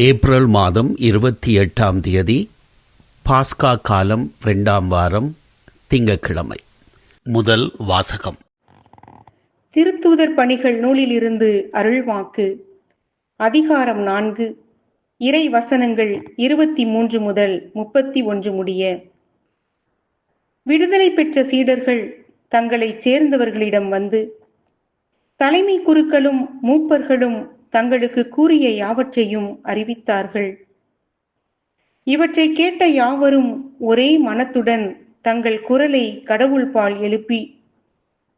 April மாதம் இருபத்தி எட்டாம் தேதி பாஸ்கா காலம் ரெண்டாம் வாரம் திங்கட்கிழமை. முதல் வாசகம். திருத்தூதர் பணிகள் நூலிலிருந்து அருள்வாக்கு. அதிகாரம் நான்கு. இறை வசனங்கள் இருபத்தி மூன்று முதல் முப்பத்தி ஒன்று முடிய. விடுதலை பெற்ற சீடர்கள் தங்களைச் சேர்ந்தவர்களிடம் வந்து தலைமை குருக்களும் மூப்பர்களும் தங்களுக்கு கூறிய யாவற்றையும் அறிவித்தார்கள். இவற்றை கேட்ட யாவரும் ஒரே மனத்துடன் தங்கள் குரலை கடவுள் பால் எழுப்பி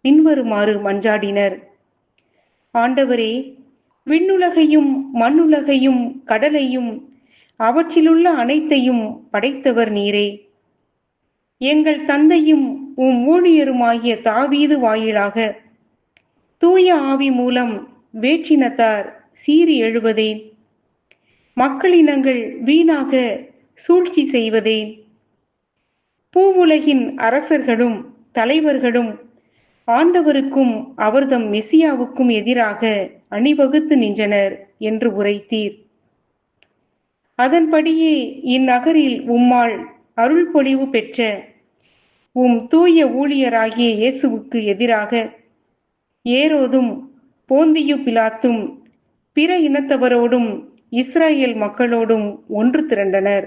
பின்வருமாறு மன்றாடினர். ஆண்டவரே விண்ணுலகையும் மண்ணுலகையும் கடலையும் அவற்றிலுள்ள அனைத்தையும் படைத்தவர் நீரே. எங்கள் தந்தையும் உம் ஊழியருமாகிய தாவீது வாயிலாக தூய ஆவி மூலம் வேற்றினத்தார். சீறி எழுவதேன். மக்களினங்கள் வீணாக சூழ்ச்சி செய்வதேன். பூவுலகின் அரசர்களும் தலைவர்களும் ஆண்டவருக்கும் அவர்தம் மெசியாவுக்கும் எதிராக அணிவகுத்து நின்றனர் என்று உரைத்தீர். அதன்படியே இந்நகரில் உம்மால் அருள் பொழிவு பெற்ற உம் தூய ஊழியராகிய இயேசுவுக்கு எதிராக ஏரோதும் போந்தியு பிலாத்தும் பிற இனத்தவரோடும் இஸ்ரேல் மக்களோடும் ஒன்று திரண்டனர்.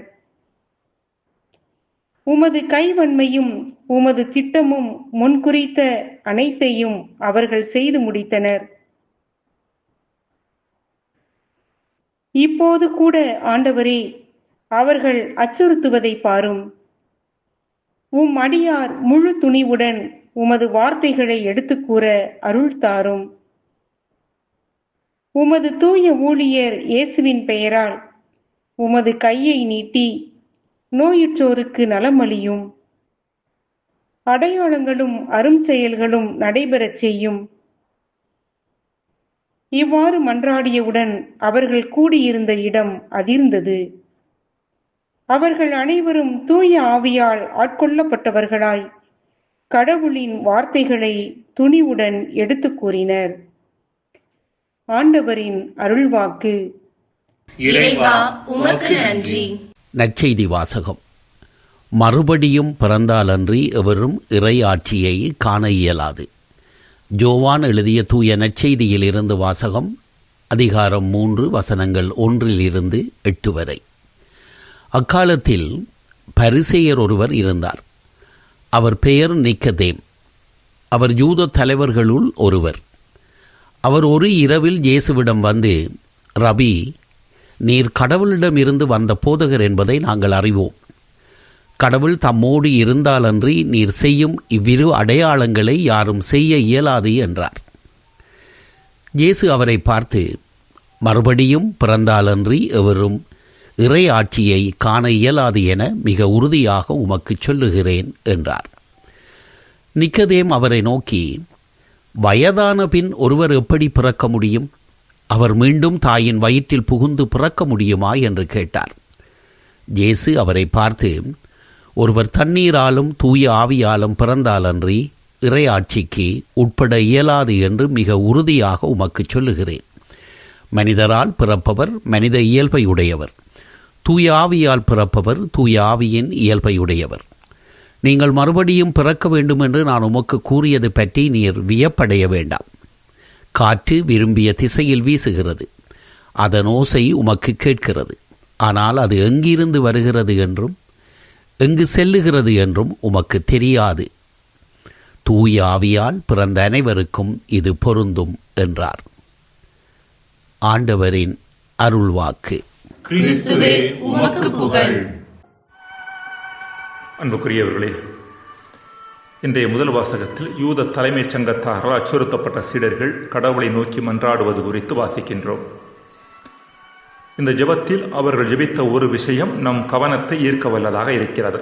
உமது கைவன்மையும் உமது திட்டமும் முன்குறித்த அனைத்தையும் அவர்கள் செய்து முடித்தனர். இப்போது கூட ஆண்டவரே அவர்கள் அச்சுறுத்துவதை பாரும். உம் அடியார் முழு துணிவுடன் உமது வார்த்தைகளை எடுத்துக்கூற அருள் தாரும் உமது தூய ஊழியர் இயேசுவின் பெயரால் உமது கையை நீட்டி நோயுற்றோருக்கு நலமளியும். அடையாளங்களும் அரும் செயல்களும் நடைபெறச் செய்யும். இவ்வாறு மன்றாடியவுடன் அவர்கள் கூடியிருந்த இடம் அதிர்ந்தது. அவர்கள் அனைவரும் தூய ஆவியால் ஆட்கொள்ளப்பட்டவர்களாய் கடவுளின் வார்த்தைகளை துணிவுடன் எடுத்துக் கூறினர். ஆண்டவரின் அருள்வாக்கு. இறைவா உமக்கு நன்றி. நற்செய்தி வாசகம். மறுபடியும் பிறந்தாலன்றி எவரும் இறை ஆட்சியை காண இயலாது. ஜோவான் எழுதிய தூய நற்செய்தியில் இருந்து வாசகம் அதிகாரம் மூன்று வசனங்கள் ஒன்றிலிருந்து எட்டு வரை. அக்காலத்தில் பரிசேயர் ஒருவர் இருந்தார். அவர் பெயர் நிக்கதேம். அவர் யூத தலைவர்களுள் ஒருவர். அவர் ஒரு இரவில் இயேசுவிடம் வந்து ரபி நீர் கடவுளிடமிருந்து வந்த போதகர் என்பதை நாங்கள் அறிவோம். கடவுள் தம்மோடு இருந்தாலன்றி நீர் செய்யும் இவ்விரு அடையாளங்களை யாரும் செய்ய இயலாது என்றார். இயேசு அவரை பார்த்து மறுபடியும் பிறந்தாலன்றி எவரும் இறை ஆட்சியை காண இயலாது என மிக உறுதியாக உமக்கு சொல்லுகிறேன் என்றார். நிக்கதேம் அவரை நோக்கி வயதான பின் ஒருவர் எப்படி பிறக்க முடியும்? அவர் மீண்டும் தாயின் வயிற்றில் புகுந்து பிறக்க முடியுமா? என்று கேட்டார். ஜேசு அவரை பார்த்து ஒருவர் தண்ணீராலும் தூய ஆவியாலும் பிறந்தாலன்றி இறையாட்சிக்கு உட்பட இயலாது என்று மிக உறுதியாக உமக்கு சொல்லுகிறேன். மனிதரால் பிறப்பவர் மனித இயல்பையுடையவர். தூய ஆவியால் பிறப்பவர் தூய ஆவியின் இயல்பையுடையவர். நீங்கள் மறுபடியும் பிறக்க வேண்டும் என்று நான் உமக்கு கூறியது பற்றி நீர் வியப்படைய வேண்டாம். காற்று விரும்பிய திசையில் வீசுகிறது. அதன் ஓசை உமக்கு கேட்கிறது. ஆனால் அது எங்கிருந்து வருகிறது என்றும் எங்கு செல்லுகிறது என்றும் உமக்கு தெரியாது. தூய ஆவியால் பிறந்த அனைவருக்கும் இது பொருந்தும் என்றார். ஆண்டவரின் அருள்வாக்கு. கிறிஸ்துவே உமக்கு புகழ். அன்புக்குரியவர்களே இன்றைய முதல் வாசகத்தில் யூத தலைமைச் சங்கத்தாரால் அச்சுறுத்தப்பட்ட சீடர்கள் கடவுளை நோக்கி மன்றாடுவது குறித்து வாசிக்கின்றோம். இந்த ஜெபத்தில் அவர்கள் ஜெபித்த ஒரு விஷயம் நம் கவனத்தை ஈர்க்க வல்லதாக இருக்கிறது.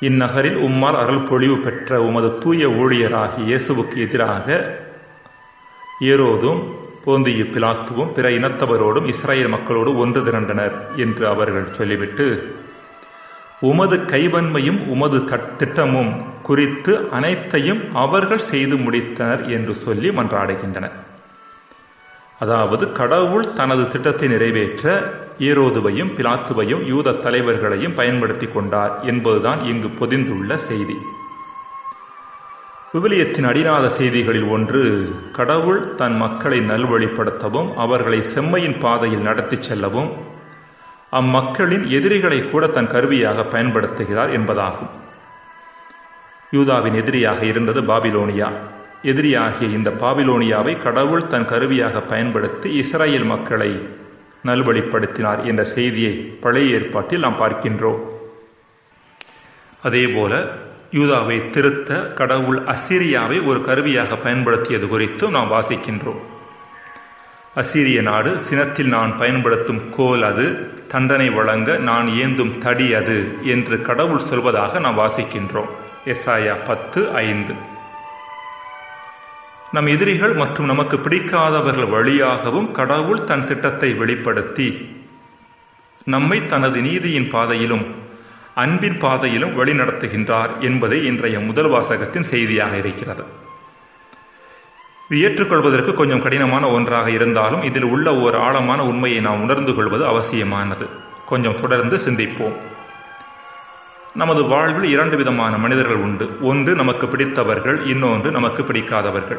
இந்நகரில் உம்மால் அருள் பொழிவு பெற்ற உமது தூய ஊழியராகிய இயேசுவுக்கு எதிராக ஏரோதும் போந்திய பிலாத்துவும் பிற இனத்தவரோடும் இஸ்ரேல் மக்களோடு ஒன்று திரண்டனர் என்று அவர்கள் சொல்லிவிட்டு உமது கைவன்மையும் உமது தட்- திட்டமும் குறித்து அனைத்தையும் அவர்கள் செய்து முடித்தனர் என்று சொல்லி மன்றாடுகின்றனர். அதாவது கடவுள் தனது திட்டத்தை நிறைவேற்ற ஈரோதுவையும் பிலாத்துவையும் யூத தலைவர்களையும் பயன்படுத்தி கொண்டார் என்பதுதான் இங்கு பொதிந்துள்ள செய்தி. விவிலியத்தின் அடிநாத செய்திகளில் ஒன்று கடவுள் தன் மக்களை நல்வழிப்படுத்தவும் அவர்களை செம்மையின் பாதையில் நடத்திச் செல்லவும் அம்மக்களின் எதிரிகளை கூட தன் கருவியாக பயன்படுத்துகிறார் என்பதாகும். யூதாவின் எதிரியாக இருந்தது பாபிலோனியா. எதிரியாகிய இந்த பாபிலோனியாவை கடவுள் தன் கருவியாக பயன்படுத்தி இஸ்ரேல் மக்களை நல்வழிப்படுத்தினார் என்ற செய்தியை பழைய ஏற்பாட்டில் நாம் பார்க்கின்றோம். அதேபோல யூதாவை திருத்த கடவுள் அசிரியாவை ஒரு கருவியாக பயன்படுத்தியது குறித்தும் நாம் வாசிக்கின்றோம். அசீரிய நாடு சினத்தில் நான் பயன்படுத்தும் கோல் அது தண்டனை வழங்க நான் ஏந்தும் தடி அது என்று கடவுள் சொல்வதாக நாம் வாசிக்கின்றோம். எஸ்ஆயா பத்து ஐந்து. நம் எதிரிகள் மற்றும் நமக்கு பிடிக்காதவர்கள் வழியாகவும் கடவுள் தன் திட்டத்தை வெளிப்படுத்தி நம்மை தனது நீதியின் பாதையிலும் அன்பின் பாதையிலும் வழிநடத்துகின்றார் என்பதே இன்றைய முதல் வாசகத்தின் செய்தியாக இருக்கிறது. இது ஏற்றுக்கொள்வதற்கு கொஞ்சம் கடினமான ஒன்றாக இருந்தாலும் இதில் உள்ள ஒரு ஆழமான உண்மையை நாம் உணர்ந்து கொள்வது அவசியமானது. கொஞ்சம் தொடர்ந்து சிந்திப்போம். நமது வாழ்வில் இரண்டு விதமான மனிதர்கள் உண்டு. ஒன்று நமக்கு பிடித்தவர்கள் இன்னொன்று நமக்கு பிடிக்காதவர்கள்.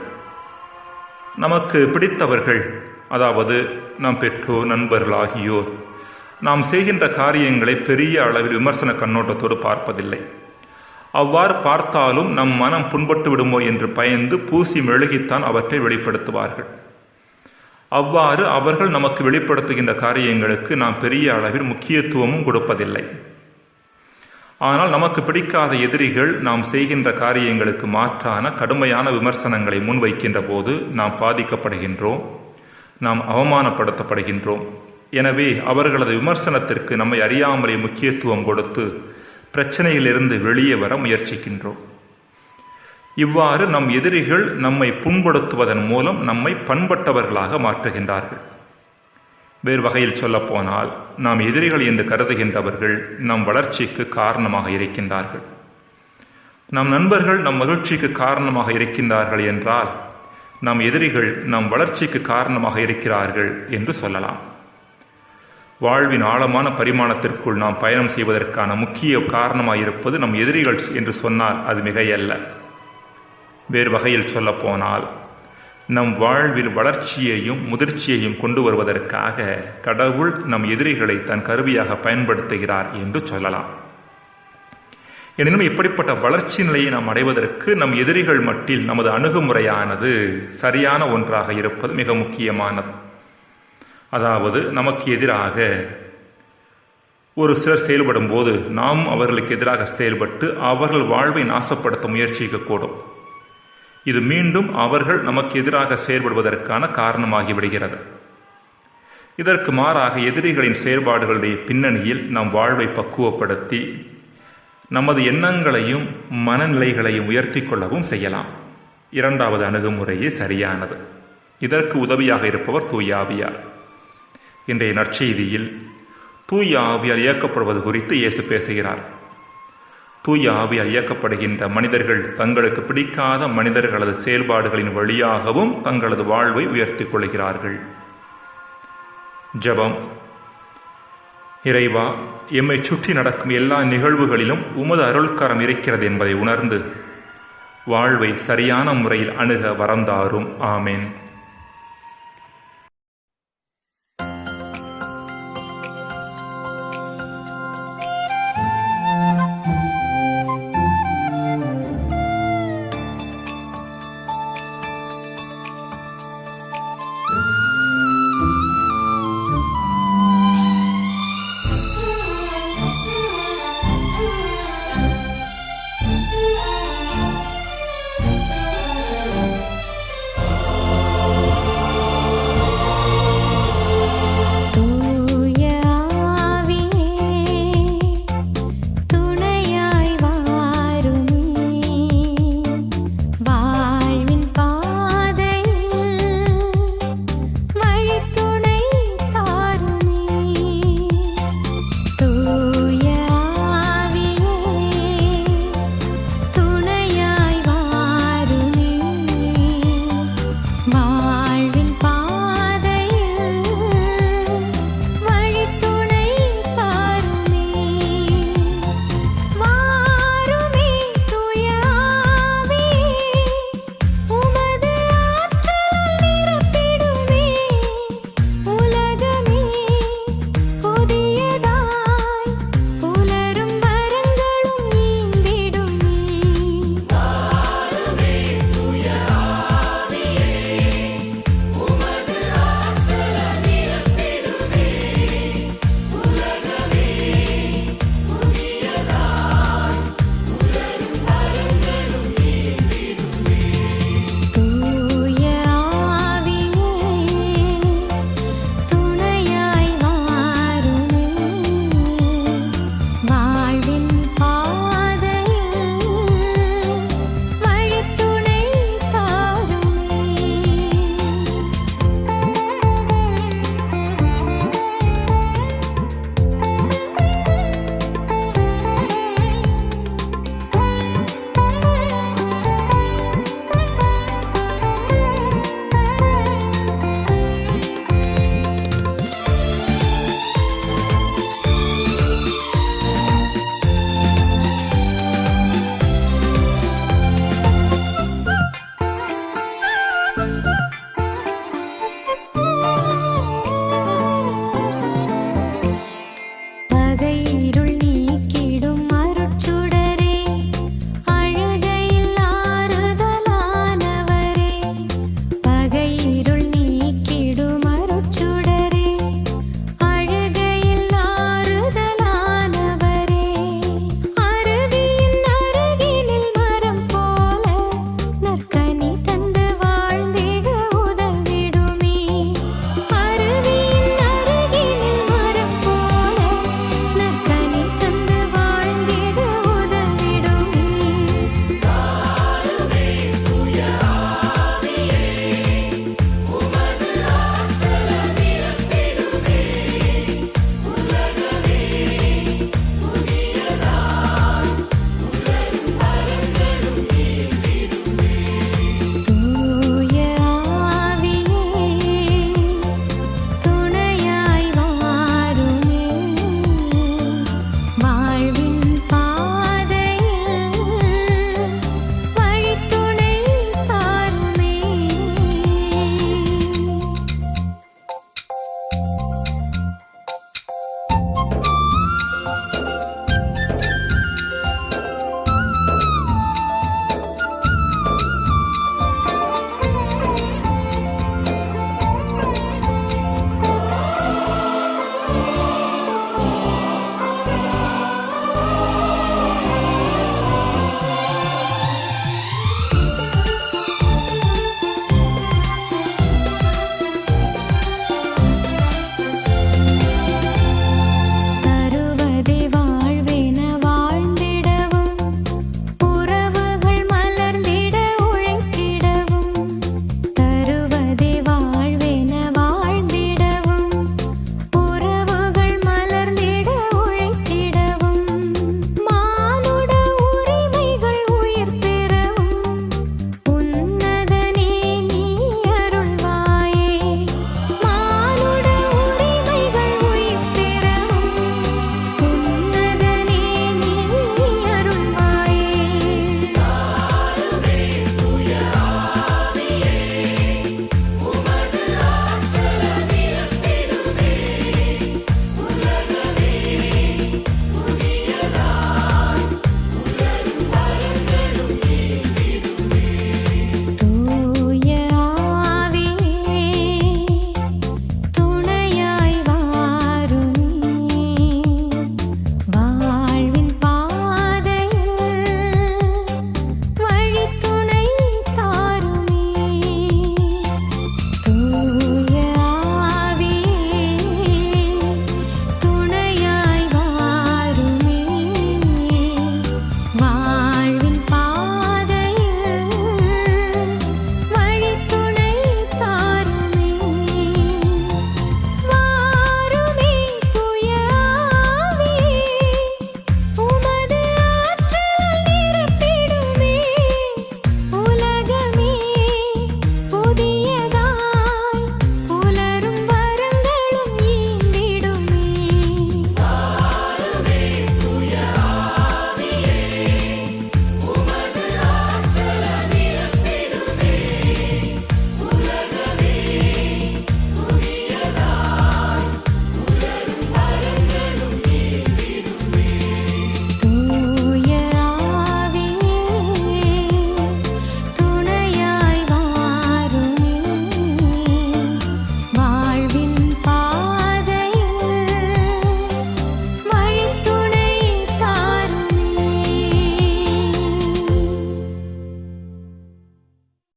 நமக்கு பிடித்தவர்கள் அதாவது நம் பெற்றோர் நண்பர்கள் ஆகியோர் நாம் செய்கின்ற காரியங்களை பெரிய அளவில் விமர்சன கண்ணோட்டத்தோடு பார்ப்பதில்லை. அவ்வாறு பார்த்தாலும் நம் மனம் புண்பட்டு விடுமோ என்று பயந்து பூசி மெழுகித்தான் அவற்றை வெளிப்படுத்துவார்கள். அவ்வாறு அவர்கள் நமக்கு வெளிப்படுத்துகின்ற காரியங்களுக்கு நாம் பெரிய அளவில் முக்கியத்துவமும் கொடுப்பதில்லை. ஆனால் நமக்கு பிடிக்காத எதிரிகள் நாம் செய்கின்ற காரியங்களுக்கு மாற்றான கடுமையான விமர்சனங்களை முன்வைக்கின்ற போது நாம் பாதிக்கப்படுகின்றோம் நாம் அவமானப்படுத்தப்படுகின்றோம். எனவே அவர்களது விமர்சனத்திற்கு நம்மை அறியாமலே முக்கியத்துவம் கொடுத்து பிரச்சனையிலிருந்து வெளியே வர முயற்சிக்கின்றோம். இவ்வாறு நம் எதிரிகள் நம்மை புண்படுத்துவதன் மூலம் நம்மை பண்பட்டவர்களாக மாற்றுகின்றார்கள். வேறு வகையில் சொல்லப்போனால் நாம் எதிரிகள் என்று கருதுகின்றவர்கள் நம் வளர்ச்சிக்கு காரணமாக இருக்கின்றார்கள். நம் நண்பர்கள் நம் மகிழ்ச்சிக்கு காரணமாக இருக்கின்றார்கள் என்றால் நம் எதிரிகள் நம் வளர்ச்சிக்கு காரணமாக இருக்கிறார்கள் என்று சொல்லலாம். வாழ்வின் ஆழமான பரிமாணத்திற்குள் நாம் பயணம் செய்வதற்கான முக்கிய காரணமாக இருப்பது நம் எதிரிகள் என்று சொன்னால் அது மிகையல்ல. வேறு வகையில் சொல்லப்போனால் நம் வாழ்வில் வளர்ச்சியையும் முதிர்ச்சியையும் கொண்டு வருவதற்காக கடவுள் நம் எதிரிகளை தன் கருவியாக பயன்படுத்துகிறார் என்று சொல்லலாம். எனினும் இப்படிப்பட்ட வளர்ச்சி நிலையை நாம் அடைவதற்கு நம் எதிரிகள் மட்டில் நமது அணுகுமுறையானது சரியான ஒன்றாக இருப்பது மிக முக்கியமானது. அதாவது நமக்கு எதிராக. ஒரு சிலர் செயல்படும் போது நாம் அவர்களுக்கு எதிராக செயல்பட்டு அவர்கள் வாழ்வை நாசப்படுத்த முயற்சிக்கக்கூடும் இது மீண்டும் அவர்கள் நமக்கு எதிராக செயல்படுவதற்கான காரணமாகி விடுகிறது இதற்கு மாறாக எதிரிகளின் செயல்பாடுகளுடைய பின்னணியில் நம் வாழ்வை பக்குவப்படுத்தி நமது எண்ணங்களையும் மனநிலைகளையும் உயர்த்தி கொள்ளவும் செய்யலாம். இரண்டாவது அணுகுமுறையே சரியானது. இதற்கு உதவியாக இருப்பவர் தூயாவியார். இன்றைய நற்செய்தியில் தூய ஆவியால் இயக்கப்படுவது குறித்து இயேசு பேசுகிறார். தூய ஆவியால் இயக்கப்படுகின்ற மனிதர்கள் தங்களுக்கு பிடிக்காத மனிதர்களது செயல்பாடுகளின் வழியாகவும் தங்களது வாழ்வை உயர்த்திக் கொள்கிறார்கள். ஜபம். இறைவா எம்மை சுற்றி நடக்கும் எல்லா நிகழ்வுகளிலும் உமது அருள்கரம் இருக்கிறது என்பதை உணர்ந்து வாழ்வை சரியான முறையில் அணுக வரந்தாரும். ஆமேன்.